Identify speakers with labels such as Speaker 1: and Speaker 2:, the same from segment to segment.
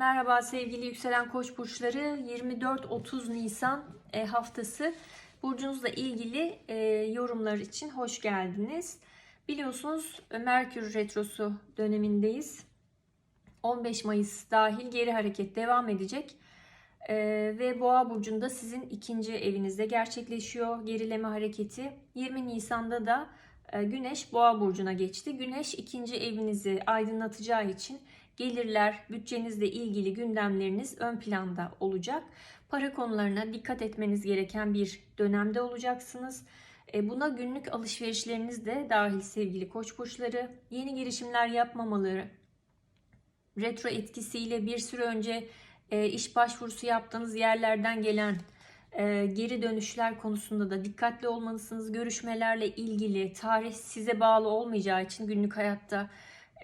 Speaker 1: Merhaba sevgili yükselen koç burçları 24-30 Nisan e, haftası burcunuzla ilgili e, yorumlar için hoş geldiniz. Biliyorsunuz Merkür Retrosu dönemindeyiz. 15 Mayıs dahil geri hareket devam edecek. E, ve Boğa burcunda sizin ikinci evinizde gerçekleşiyor gerileme hareketi. 20 Nisan'da da Güneş Boğa burcuna geçti. Güneş ikinci evinizi aydınlatacağı için gelirler, bütçenizle ilgili gündemleriniz ön planda olacak. Para konularına dikkat etmeniz gereken bir dönemde olacaksınız. E, Buna günlük alışverişleriniz de dahil sevgili koç burçları. Yeni girişimler yapmamaları, retro etkisiyle bir süre önce e, iş başvurusu yaptığınız yerlerden gelen e, geri dönüşler konusunda da dikkatli olmalısınız. Görüşmelerle ilgili tarih size bağlı olmayacağı için günlük hayatta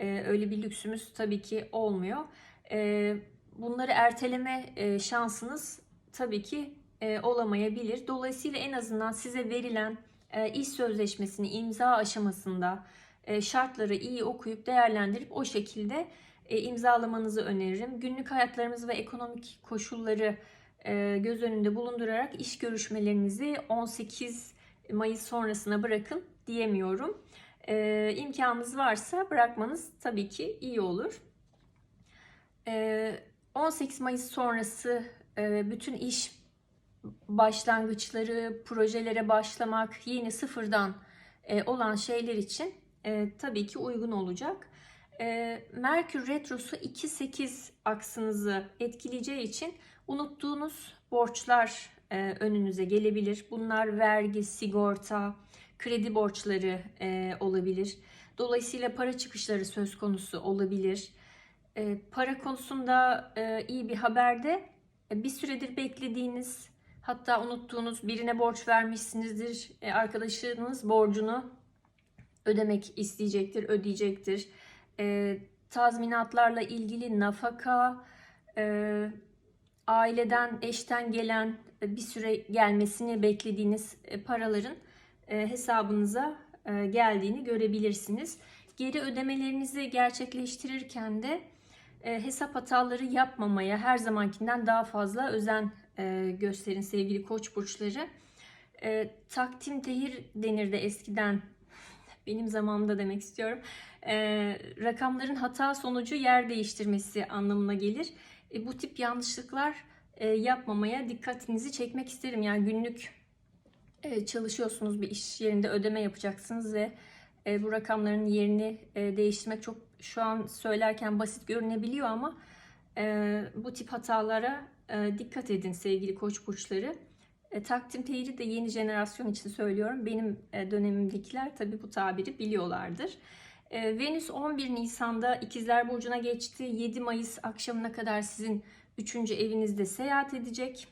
Speaker 1: e, öyle bir lüksümüz tabii ki olmuyor. E, bunları erteleme e, şansınız tabii ki e, olamayabilir. Dolayısıyla en azından size verilen e, iş sözleşmesini imza aşamasında e, şartları iyi okuyup değerlendirip o şekilde e, imzalamanızı öneririm. Günlük hayatlarımız ve ekonomik koşulları e, göz önünde bulundurarak iş görüşmelerinizi 18 Mayıs sonrasına bırakın diyemiyorum. E, imkanınız varsa bırakmanız tabii ki iyi olur. E, 18 Mayıs sonrası e, bütün iş başlangıçları, projelere başlamak, yeni sıfırdan e, olan şeyler için e, tabii ki uygun olacak. E, Merkür Retrosu 2-8 aksınızı etkileyeceği için unuttuğunuz borçlar e, önünüze gelebilir. Bunlar vergi, sigorta, kredi borçları e, olabilir. Dolayısıyla para çıkışları söz konusu olabilir. E, para konusunda e, iyi bir haberde e, bir süredir beklediğiniz hatta unuttuğunuz birine borç vermişsinizdir. E, arkadaşınız borcunu ödemek isteyecektir, ödeyecektir. E, tazminatlarla ilgili nafaka, e, aileden, eşten gelen e, bir süre gelmesini beklediğiniz e, paraların hesabınıza e, geldiğini görebilirsiniz. Geri ödemelerinizi gerçekleştirirken de e, hesap hataları yapmamaya her zamankinden daha fazla özen e, gösterin sevgili koç burçları. E, takdim tehir denirdi eskiden benim zamanımda demek istiyorum. E, rakamların hata sonucu yer değiştirmesi anlamına gelir. E, bu tip yanlışlıklar e, yapmamaya dikkatinizi çekmek isterim. Yani günlük e, çalışıyorsunuz bir iş yerinde ödeme yapacaksınız ve e, bu rakamların yerini e, değiştirmek çok şu an söylerken basit görünebiliyor ama e, bu tip hatalara e, dikkat edin sevgili koç burçları. E, takdim teyri de yeni jenerasyon için söylüyorum. Benim e, dönemimdekiler tabii bu tabiri biliyorlardır. E, Venüs 11 Nisan'da İkizler Burcu'na geçti. 7 Mayıs akşamına kadar sizin 3. evinizde seyahat edecek.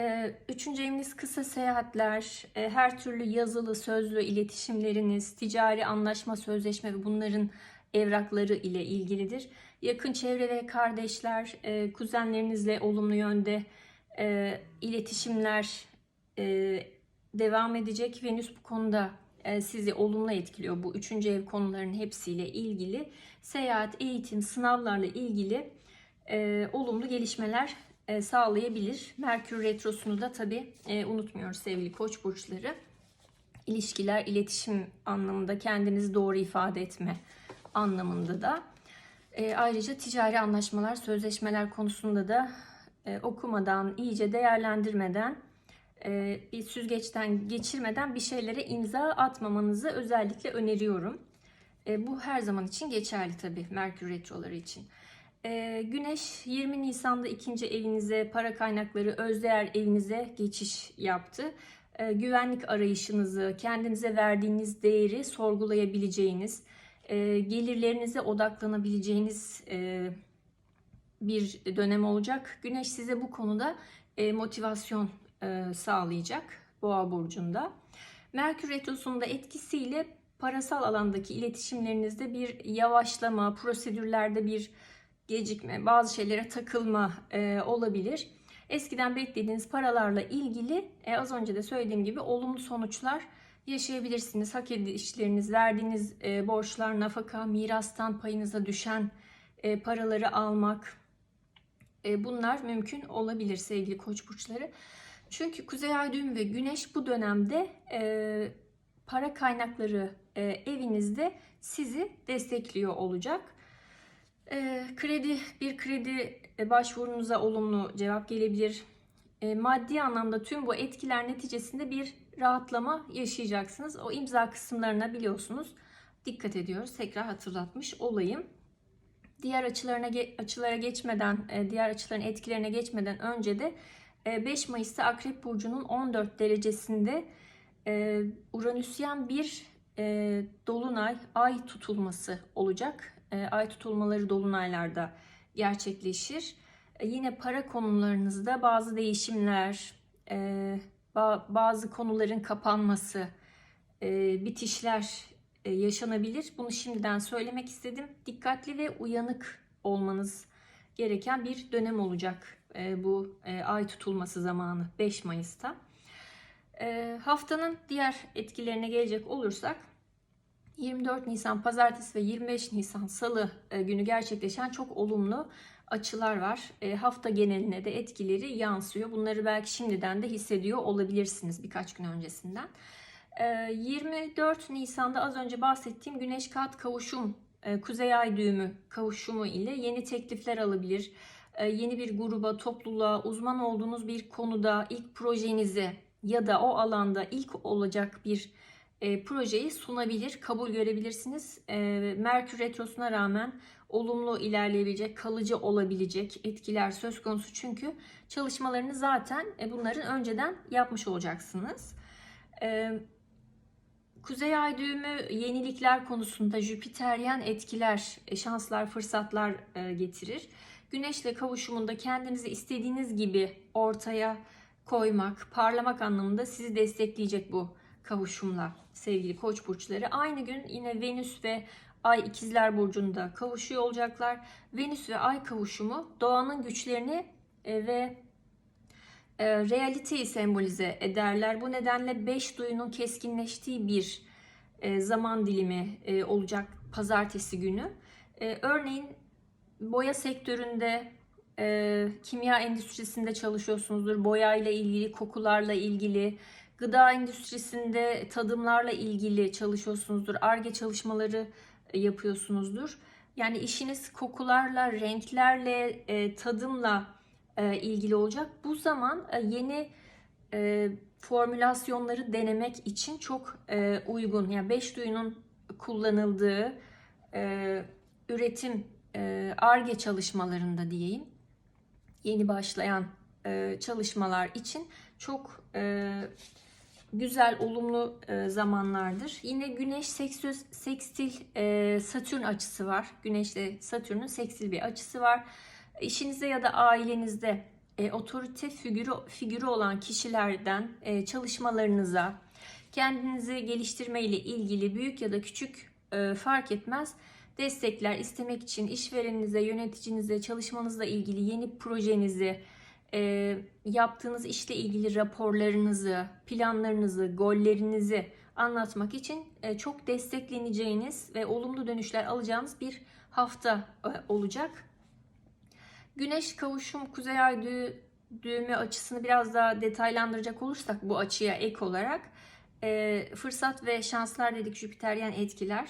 Speaker 1: E, Üçüncü eviniz kısa seyahatler, e, her türlü yazılı, sözlü iletişimleriniz, ticari anlaşma, sözleşme ve bunların evrakları ile ilgilidir. Yakın çevre ve kardeşler, e, kuzenlerinizle olumlu yönde e, iletişimler devam edecek. Venüs bu konuda sizi olumlu etkiliyor. Bu üçüncü ev konularının hepsiyle ilgili. Seyahat, eğitim, sınavlarla ilgili olumlu gelişmeler e, sağlayabilir. Merkür Retrosu'nu da tabii e, unutmuyoruz sevgili koç burçları. İlişkiler, iletişim anlamında kendinizi doğru ifade etme anlamında da. E, ayrıca ticari anlaşmalar, sözleşmeler konusunda da e, okumadan, iyice değerlendirmeden, bir süzgeçten geçirmeden bir şeylere imza atmamanızı özellikle öneriyorum. Bu her zaman için geçerli tabii Merkür Retroları için. E, Güneş 20 Nisan'da ikinci evinize, para kaynakları, özdeğer evinize geçiş yaptı. E, güvenlik arayışınızı, kendinize verdiğiniz değeri sorgulayabileceğiniz, e, gelirlerinize odaklanabileceğiniz e, bir dönem olacak. Güneş size bu konuda e, motivasyon e, sağlayacak Boğa burcunda. Merkür retrosunun etkisiyle parasal alandaki iletişimlerinizde bir yavaşlama, prosedürlerde bir gecikme, bazı şeylere takılma e, olabilir. Eskiden beklediğiniz paralarla ilgili e, az önce de söylediğim gibi olumlu sonuçlar yaşayabilirsiniz. Hak edişleriniz, verdiğiniz e, borçlar, nafaka, mirastan payınıza düşen e, paraları almak. E, bunlar mümkün olabilir sevgili koç burçları. Çünkü Kuzey Ay düğümü ve Güneş bu dönemde e, para kaynakları e, evinizde sizi destekliyor olacak. E, kredi bir kredi e, başvurunuza olumlu cevap gelebilir. E, maddi anlamda tüm bu etkiler neticesinde bir rahatlama yaşayacaksınız. O imza kısımlarına biliyorsunuz dikkat ediyoruz. Tekrar hatırlatmış olayım. Diğer açılarına açılara geçmeden, e, diğer açıların etkilerine geçmeden önce de 5 Mayıs'ta Akrep Burcu'nun 14 derecesinde e, Uranüsyen bir e, dolunay ay tutulması olacak. E, ay tutulmaları dolunaylarda gerçekleşir. E, yine para konularınızda bazı değişimler, e, ba- bazı konuların kapanması, bitişler yaşanabilir. Bunu şimdiden söylemek istedim. Dikkatli ve uyanık olmanız gereken bir dönem olacak bu ay tutulması zamanı 5 Mayıs'ta. Haftanın diğer etkilerine gelecek olursak 24 Nisan Pazartesi ve 25 Nisan Salı e, günü gerçekleşen çok olumlu açılar var. E, hafta geneline de etkileri yansıyor. Bunları belki şimdiden de hissediyor olabilirsiniz birkaç gün öncesinden. E, 24 Nisan'da az önce bahsettiğim Güneş Kat kavuşum, e, Kuzey Ay düğümü kavuşumu ile yeni teklifler alabilir. E, yeni bir gruba, topluluğa, uzman olduğunuz bir konuda ilk projenizi ya da o alanda ilk olacak bir e, projeyi sunabilir, kabul görebilirsiniz. E, Merkür Retrosu'na rağmen olumlu ilerleyebilecek, kalıcı olabilecek etkiler söz konusu. Çünkü çalışmalarını zaten e, bunların önceden yapmış olacaksınız. E, Kuzey Ay düğümü yenilikler konusunda Jüpiteryen etkiler, e, şanslar, fırsatlar e, getirir. Güneşle kavuşumunda kendinizi istediğiniz gibi ortaya koymak, parlamak anlamında sizi destekleyecek bu kavuşumla sevgili koç burçları. Aynı gün yine Venüs ve Ay ikizler burcunda kavuşuyor olacaklar. Venüs ve Ay kavuşumu doğanın güçlerini e, ve e, realiteyi sembolize ederler. Bu nedenle beş duyunun keskinleştiği bir e, zaman dilimi olacak pazartesi günü. Örneğin boya sektöründe, kimya endüstrisinde çalışıyorsunuzdur. Boyayla ilgili, kokularla ilgili, Gıda endüstrisinde tadımlarla ilgili çalışıyorsunuzdur. ARGE çalışmaları e, yapıyorsunuzdur. Yani işiniz kokularla, renklerle, e, tadımla e, ilgili olacak. Bu zaman yeni formülasyonları denemek için çok uygun. Yani beş duyunun kullanıldığı üretim ARGE çalışmalarında diyeyim yeni başlayan çalışmalar için çok güzel, olumlu e, zamanlardır. Yine Güneş sekstöz, sekstil e, Satürn açısı var. Güneşle Satürn'ün sekstil bir açısı var. İşinizde ya da ailenizde e, otorite figürü, figürü olan kişilerden e, çalışmalarınıza, kendinizi geliştirme ile ilgili büyük ya da küçük e, fark etmez destekler istemek için işvereninize, yöneticinize, çalışmanızla ilgili yeni projenizi, e, yaptığınız işle ilgili raporlarınızı, planlarınızı, gollerinizi anlatmak için e, çok destekleneceğiniz ve olumlu dönüşler alacağınız bir hafta e, olacak. Güneş kavuşum kuzey ay dü düğümü açısını biraz daha detaylandıracak olursak bu açıya ek olarak e, fırsat ve şanslar dedik Jüpiteryen etkiler.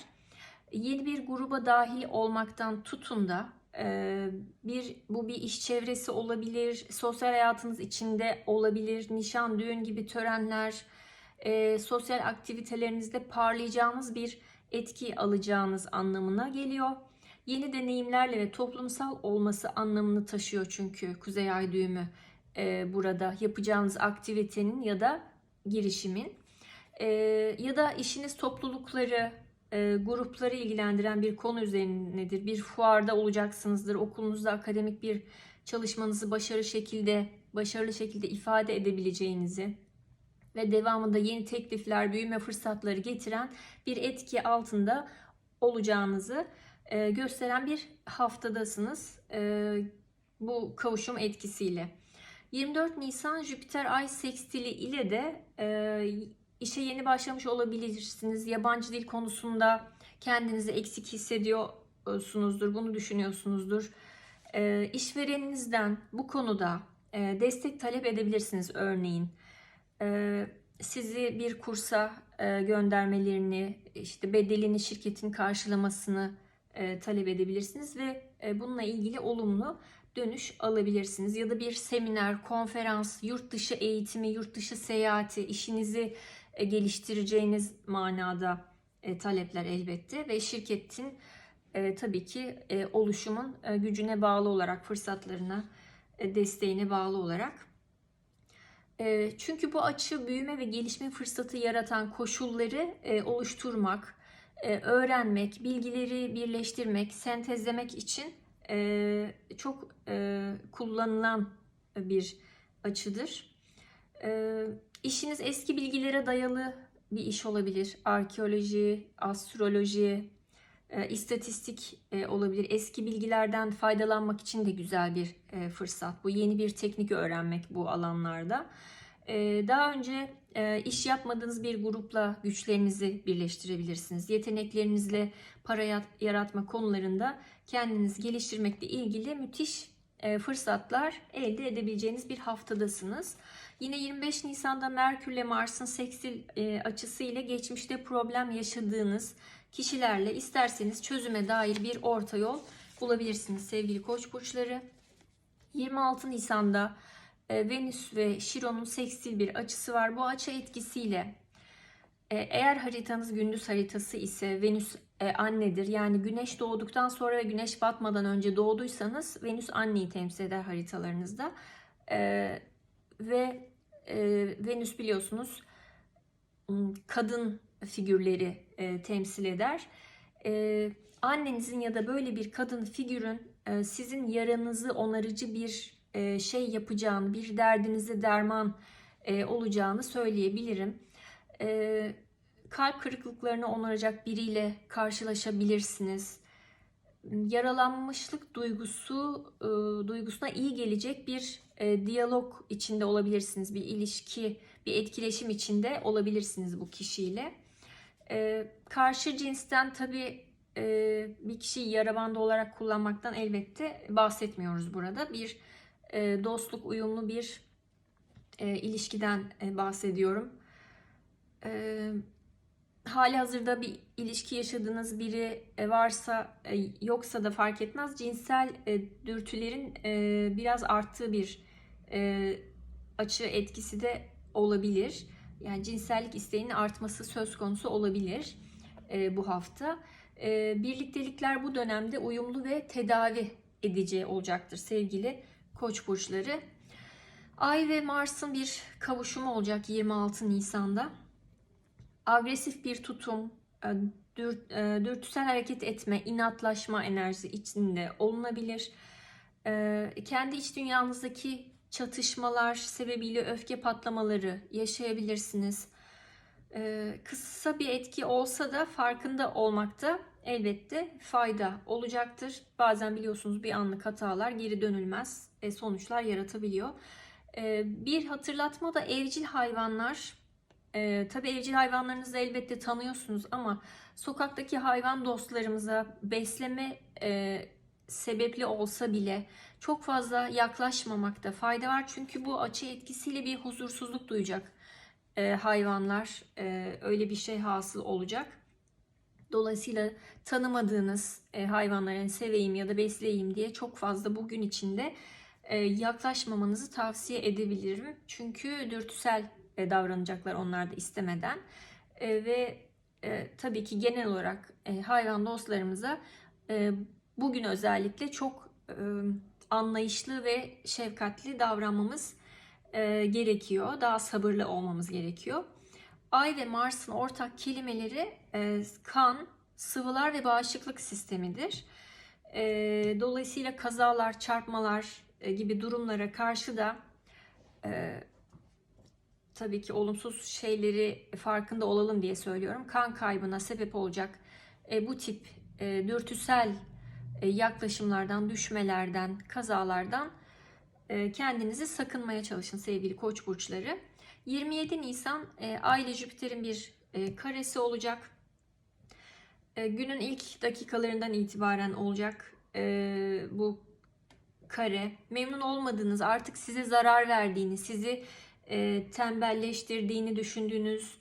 Speaker 1: Yeni bir gruba dahil olmaktan tutun da bir bu bir iş çevresi olabilir, sosyal hayatınız içinde olabilir, nişan, düğün gibi törenler, e, sosyal aktivitelerinizde parlayacağınız bir etki alacağınız anlamına geliyor. Yeni deneyimlerle ve toplumsal olması anlamını taşıyor çünkü Kuzey Ay düğümü e, burada yapacağınız aktivitenin ya da girişimin e, ya da işiniz toplulukları, e, grupları ilgilendiren bir konu üzerinedir. Bir fuarda olacaksınızdır. Okulunuzda akademik bir çalışmanızı başarılı şekilde başarılı şekilde ifade edebileceğinizi ve devamında yeni teklifler, büyüme fırsatları getiren bir etki altında olacağınızı e, gösteren bir haftadasınız. E, bu kavuşum etkisiyle. 24 Nisan Jüpiter Ay sekstili ile de işe yeni başlamış olabilirsiniz. Yabancı dil konusunda kendinizi eksik hissediyor istiyorsunuzdur, bunu düşünüyorsunuzdur. E, işvereninizden bu konuda e, destek talep edebilirsiniz örneğin. E, sizi bir kursa e, göndermelerini, işte bedelini şirketin karşılamasını e, talep edebilirsiniz ve e, bununla ilgili olumlu dönüş alabilirsiniz. Ya da bir seminer, konferans, yurt dışı eğitimi, yurt dışı seyahati, işinizi geliştireceğiniz manada e, talepler elbette ve şirketin e, tabii ki e, oluşumun e, gücüne bağlı olarak, fırsatlarına, e, desteğine bağlı olarak. E, çünkü bu açı büyüme ve gelişme fırsatı yaratan koşulları e, oluşturmak, e, öğrenmek, bilgileri birleştirmek, sentezlemek için e, çok e, kullanılan bir açıdır. İşiniz eski bilgilere dayalı bir iş olabilir. Arkeoloji, astroloji, e, istatistik e, olabilir. Eski bilgilerden faydalanmak için de güzel bir e, fırsat. Bu yeni bir teknik öğrenmek bu alanlarda. Daha önce iş yapmadığınız bir grupla güçlerinizi birleştirebilirsiniz. Yeteneklerinizle para yaratma konularında kendinizi geliştirmekle ilgili müthiş fırsatlar elde edebileceğiniz bir haftadasınız. Yine 25 Nisan'da Merkür ile Mars'ın seksil e, açısı ile geçmişte problem yaşadığınız kişilerle isterseniz çözüme dair bir orta yol bulabilirsiniz sevgili koç burçları. 26 Nisan'da e, Venüs ve Şiron'un sekstil bir açısı var. Bu açı etkisiyle e, eğer haritanız gündüz haritası ise Venüs annedir. Yani güneş doğduktan sonra ve güneş batmadan önce doğduysanız Venüs anneyi temsil eder haritalarınızda. Ve e, Venüs biliyorsunuz m, kadın figürleri e, temsil eder. E, annenizin ya da böyle bir kadın figürün e, sizin yaranızı onarıcı bir e, şey yapacağını, bir derdinize derman olacağını söyleyebilirim. E, kalp kırıklıklarını onaracak biriyle karşılaşabilirsiniz. Yaralanmışlık duygusu e, duygusuna iyi gelecek bir e, diyalog içinde olabilirsiniz. Bir ilişki, bir etkileşim içinde olabilirsiniz bu kişiyle. E, karşı cinsten tabii e, bir kişiyi yara bandı olarak kullanmaktan elbette bahsetmiyoruz burada. Bir e, dostluk, uyumlu bir e, ilişkiden e, bahsediyorum. E, hali hazırda bir ilişki yaşadığınız biri e, varsa e, yoksa da fark etmez. Cinsel e, dürtülerin biraz arttığı bir açı etkisi de olabilir. Yani cinsellik isteğinin artması söz konusu olabilir bu hafta. Birliktelikler bu dönemde uyumlu ve tedavi edici olacaktır sevgili koç burçları. Ay ve Mars'ın bir kavuşumu olacak 26 Nisan'da. Agresif bir tutum, e, e, dürtüsel hareket etme, inatlaşma enerjisi içinde olunabilir. E, kendi iç dünyanızdaki çatışmalar sebebiyle öfke patlamaları yaşayabilirsiniz. Kısa bir etki olsa da farkında olmakta elbette fayda olacaktır. Bazen biliyorsunuz bir anlık hatalar geri dönülmez sonuçlar yaratabiliyor. Bir hatırlatma da evcil hayvanlar. Tabii evcil hayvanlarınızı elbette tanıyorsunuz ama sokaktaki hayvan dostlarımıza besleme sebepli olsa bile çok fazla yaklaşmamakta fayda var. Çünkü bu açı etkisiyle bir huzursuzluk duyacak hayvanlar. Öyle bir şey hasıl olacak. Dolayısıyla tanımadığınız e, hayvanları yani seveyim ya da besleyeyim diye çok fazla bugün içinde e, yaklaşmamanızı tavsiye edebilirim. Çünkü dürtüsel e, davranacaklar onlar da istemeden. E, ve e, tabii ki genel olarak e, hayvan dostlarımıza e, bugün özellikle çok e, anlayışlı ve şefkatli davranmamız e, gerekiyor. Daha sabırlı olmamız gerekiyor. Ay ve Mars'ın ortak kelimeleri e, kan, sıvılar ve bağışıklık sistemidir. E, dolayısıyla kazalar, çarpmalar e, gibi durumlara karşı da e, tabii ki olumsuz şeyleri farkında olalım diye söylüyorum. Kan kaybına sebep olacak e, bu tip e, dürtüsel e, yaklaşımlardan, düşmelerden, kazalardan e, kendinizi sakınmaya çalışın sevgili koç burçları. 27 Nisan e, Ay ile Jüpiter'in bir e, karesi olacak. E, günün ilk dakikalarından itibaren olacak e, bu kare. Memnun olmadığınız, artık size zarar verdiğini, sizi e, tembelleştirdiğini düşündüğünüz,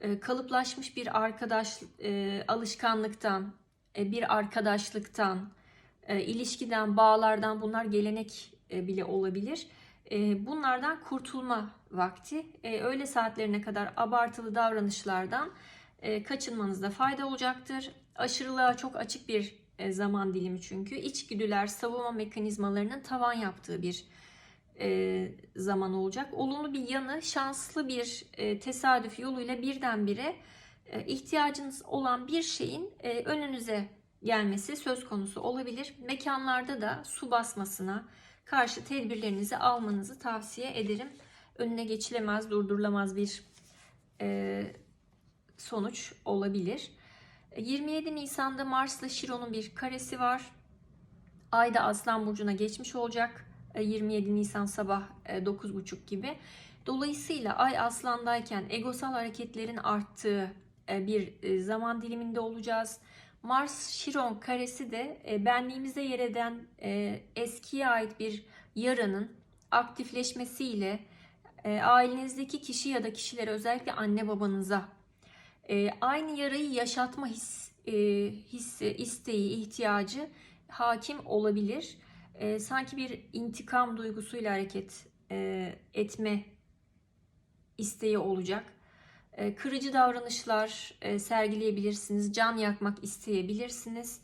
Speaker 1: e, kalıplaşmış bir arkadaş e, alışkanlıktan, e, bir arkadaşlıktan, e, ilişkiden, bağlardan bunlar gelenek e, bile olabilir. E, bunlardan kurtulma vakti. E, öğle saatlerine kadar abartılı davranışlardan e, kaçınmanızda fayda olacaktır. Aşırılığa çok açık bir e, zaman dilimi çünkü. İçgüdüler, savunma mekanizmalarının tavan yaptığı bir e, zaman olacak. Olumlu bir yanı şanslı bir e, tesadüf yoluyla birdenbire e, ihtiyacınız olan bir şeyin e, önünüze gelmesi söz konusu olabilir. Mekanlarda da su basmasına karşı tedbirlerinizi almanızı tavsiye ederim. Önüne geçilemez, durdurulamaz bir e, sonuç olabilir. 27 Nisan'da Mars'la Şiron'un bir karesi var. Ay da Aslan Burcu'na geçmiş olacak. 27 Nisan sabah 9.30 gibi. Dolayısıyla Ay Aslan'dayken egosal hareketlerin arttığı e, bir e, zaman diliminde olacağız. Mars Şiron karesi de e, benliğimize yer eden eskiye ait bir yaranın aktifleşmesiyle ailenizdeki kişi ya da kişilere özellikle anne babanıza aynı yarayı yaşatma his, hissi, isteği, ihtiyacı hakim olabilir. Sanki bir intikam duygusuyla hareket etme isteği olacak. E, kırıcı davranışlar e, sergileyebilirsiniz. Can yakmak isteyebilirsiniz.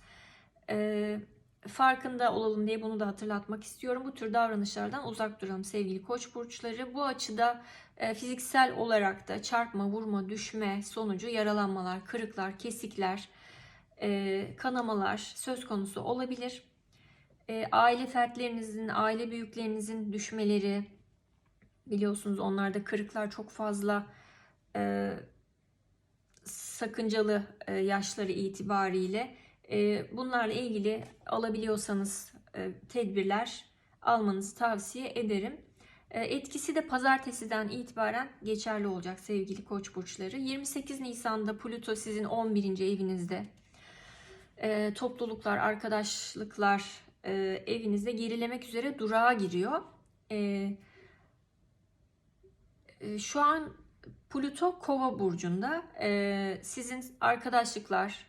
Speaker 1: E, farkında olalım diye bunu da hatırlatmak istiyorum. Bu tür davranışlardan uzak duralım sevgili koç burçları. Bu açıda fiziksel olarak da çarpma, vurma, düşme sonucu yaralanmalar, kırıklar, kesikler, kanamalar söz konusu olabilir. Aile fertlerinizin, aile büyüklerinizin düşmeleri, biliyorsunuz onlarda kırıklar çok fazla e, sakıncalı e, yaşları itibariyle e, bunlarla ilgili alabiliyorsanız e, tedbirler almanızı tavsiye ederim. E, etkisi de pazartesiden itibaren geçerli olacak sevgili koç burçları. 28 Nisan'da Plüto sizin 11. evinizde. E, topluluklar, arkadaşlıklar e, evinizde gerilemek üzere durağa giriyor. E, e, şu an Plüto Kova burcunda. E, sizin arkadaşlıklar,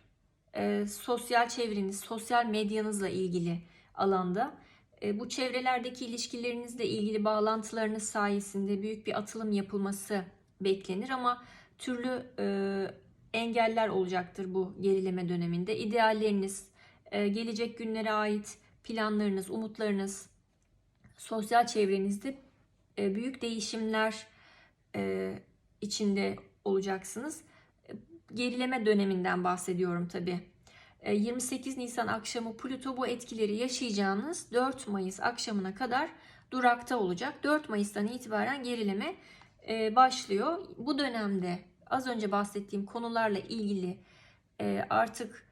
Speaker 1: e, sosyal çevreniz, sosyal medyanızla ilgili alanda e, bu çevrelerdeki ilişkilerinizle ilgili bağlantılarınız sayesinde büyük bir atılım yapılması beklenir ama türlü e, engeller olacaktır bu gerileme döneminde. İdealleriniz, e, gelecek günlere ait planlarınız, umutlarınız, sosyal çevrenizde e, büyük değişimler e, içinde olacaksınız. Gerileme döneminden bahsediyorum tabi. 28 Nisan akşamı Plüto bu etkileri yaşayacağınız 4 Mayıs akşamına kadar durakta olacak. 4 Mayıs'tan itibaren gerileme e, başlıyor. Bu dönemde az önce bahsettiğim konularla ilgili e, artık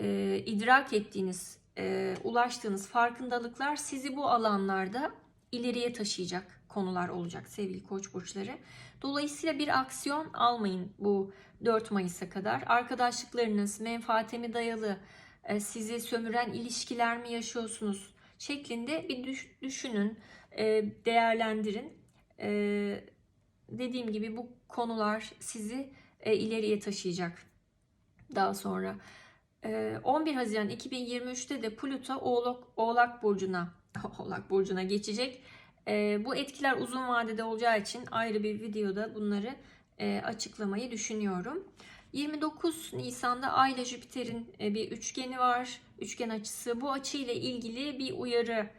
Speaker 1: e, idrak ettiğiniz, ulaştığınız farkındalıklar sizi bu alanlarda ileriye taşıyacak konular olacak sevgili koç burçları. Dolayısıyla bir aksiyon almayın bu 4 Mayıs'a kadar. Arkadaşlıklarınız menfaate mi dayalı, e, sizi sömüren ilişkiler mi yaşıyorsunuz şeklinde bir düşünün, e, değerlendirin. E, dediğim gibi bu konular sizi ileriye taşıyacak daha sonra. 11 Haziran 2023'te de Plüto Oğlak, Oğlak Burcu'na Oğlak Burcu'na geçecek. E, bu etkiler uzun vadede olacağı için ayrı bir videoda bunları e, açıklamayı düşünüyorum. 29 Nisan'da Ay ile Jüpiter'in e, bir üçgeni var. Üçgen açısı. Bu açı ile ilgili bir uyarı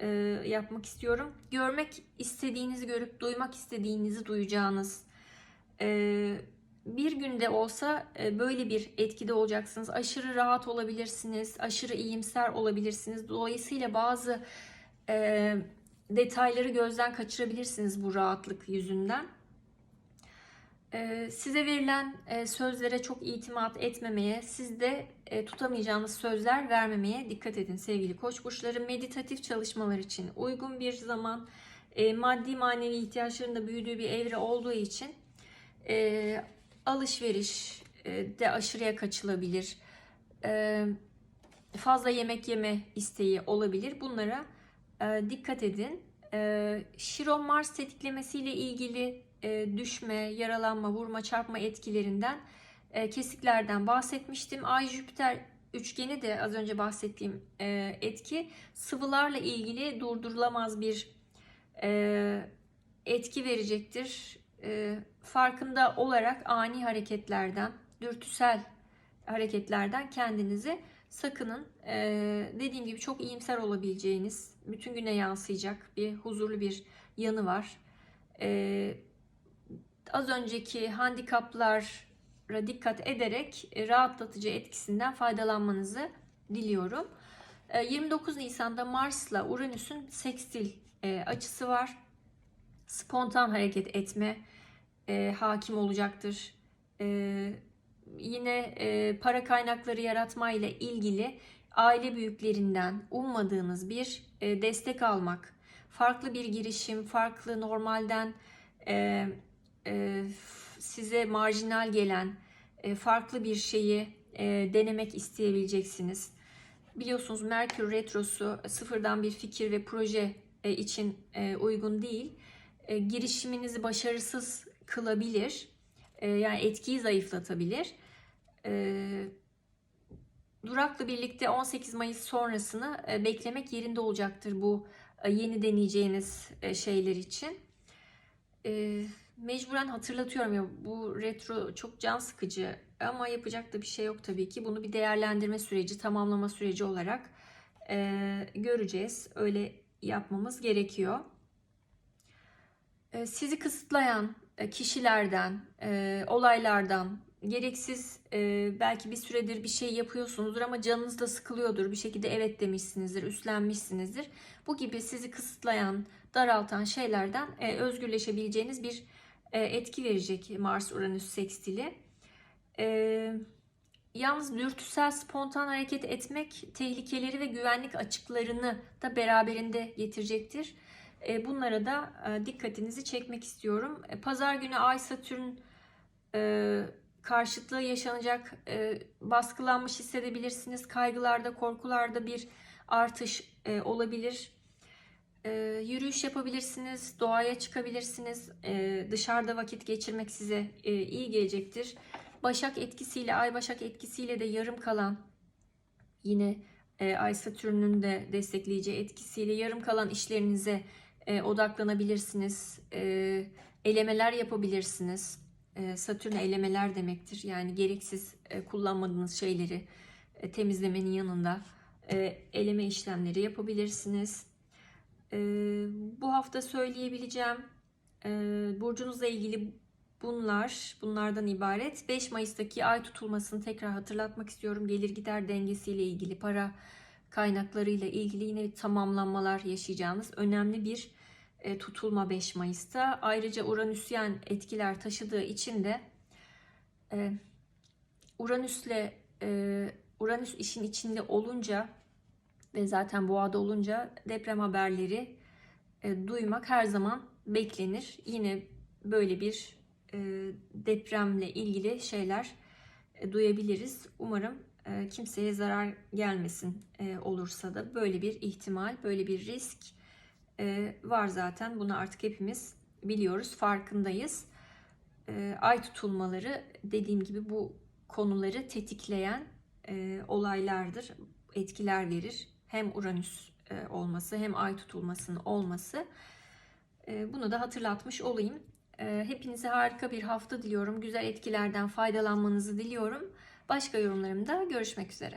Speaker 1: e, yapmak istiyorum. Görmek istediğinizi görüp duymak istediğinizi duyacağınız bir günde olsa e, böyle bir etkide olacaksınız. Aşırı rahat olabilirsiniz, aşırı iyimser olabilirsiniz. Dolayısıyla bazı e, detayları gözden kaçırabilirsiniz bu rahatlık yüzünden. E, size verilen e, sözlere çok itimat etmemeye, sizde e, tutamayacağınız sözler vermemeye dikkat edin sevgili koç burçları. Meditatif çalışmalar için uygun bir zaman, e, maddi manevi ihtiyaçların da büyüdüğü bir evre olduğu için e, alışveriş e, de aşırıya kaçılabilir. e, fazla yemek yeme isteği olabilir. Bunlara e, dikkat edin. Şiron Mars tetiklemesiyle ilgili düşme, yaralanma, vurma, çarpma etkilerinden kesiklerden bahsetmiştim. Ay Jüpiter üçgeni de az önce bahsettiğim etki sıvılarla ilgili durdurulamaz bir etki verecektir. E, farkında olarak ani hareketlerden, dürtüsel hareketlerden kendinizi sakının. E, dediğim gibi çok iyimser olabileceğiniz, bütün güne yansıyacak bir huzurlu bir yanı var. E, az önceki handikaplara dikkat ederek e, rahatlatıcı etkisinden faydalanmanızı diliyorum. E, 29 Nisan'da Mars'la Uranüs'ün sekstil e, açısı var. Spontan hareket etme e, hakim olacaktır. E, yine e, para kaynakları yaratma ile ilgili aile büyüklerinden ummadığınız bir e, destek almak, farklı bir girişim, farklı normalden e, e, size marjinal gelen e, farklı bir şeyi e, denemek isteyebileceksiniz. Biliyorsunuz Merkür Retrosu sıfırdan bir fikir ve proje e, için e, uygun değil. E, girişiminizi başarısız kılabilir. E, yani etkiyi zayıflatabilir. E, Durak'la birlikte 18 Mayıs sonrasını e, beklemek yerinde olacaktır bu yeni deneyeceğiniz şeyler için. Mecburen hatırlatıyorum ya bu retro çok can sıkıcı ama yapacak da bir şey yok tabii ki. Bunu bir değerlendirme süreci, tamamlama süreci olarak e, göreceğiz. Öyle yapmamız gerekiyor. E, sizi kısıtlayan e, kişilerden, e, olaylardan, gereksiz e, belki bir süredir bir şey yapıyorsunuzdur ama canınız da sıkılıyordur. Bir şekilde evet demişsinizdir, üstlenmişsinizdir. Bu gibi sizi kısıtlayan, daraltan şeylerden özgürleşebileceğiniz bir etki verecek Mars-Uranüs sekstili. Yalnız dürtüsel, spontan hareket etmek tehlikeleri ve güvenlik açıklarını da beraberinde getirecektir. E, bunlara da e, dikkatinizi çekmek istiyorum. E, Pazar günü Ay Satürn karşıtlığı yaşanacak, baskılanmış hissedebilirsiniz. Kaygılarda, korkularda bir artış olabilir. Yürüyüş yapabilirsiniz, doğaya çıkabilirsiniz. Dışarıda vakit geçirmek size iyi gelecektir. Başak etkisiyle, Ay Başak etkisiyle de yarım kalan yine Ay Satürn'ün de destekleyici etkisiyle yarım kalan işlerinize e, odaklanabilirsiniz. E, elemeler yapabilirsiniz. E, Satürn elemeler demektir. Yani gereksiz e, kullanmadığınız şeyleri e, temizlemenin yanında e, eleme işlemleri yapabilirsiniz. E, bu hafta söyleyebileceğim e, burcunuzla ilgili bunlar, bunlardan ibaret. 5 Mayıs'taki ay tutulmasını tekrar hatırlatmak istiyorum. Gelir gider dengesiyle ilgili, para kaynaklarıyla ilgili yine tamamlanmalar yaşayacağınız önemli bir e, tutulma 5 Mayıs'ta. Ayrıca Uranüsyen etkiler taşıdığı için de e, Uranüs'le e, Uranüs işin içinde olunca ve zaten boğada olunca deprem haberleri duymak her zaman beklenir. Yine böyle bir depremle ilgili şeyler duyabiliriz. Umarım e, kimseye zarar gelmesin e, olursa da böyle bir ihtimal, böyle bir risk e, var zaten. Bunu artık hepimiz biliyoruz, farkındayız. Ay tutulmaları dediğim gibi bu konuları tetikleyen olaylardır, etkiler verir. Hem Uranüs olması hem ay tutulmasının olması. Bunu da hatırlatmış olayım. Hepinize harika bir hafta diliyorum. Güzel etkilerden faydalanmanızı diliyorum. Başka yorumlarımda görüşmek üzere.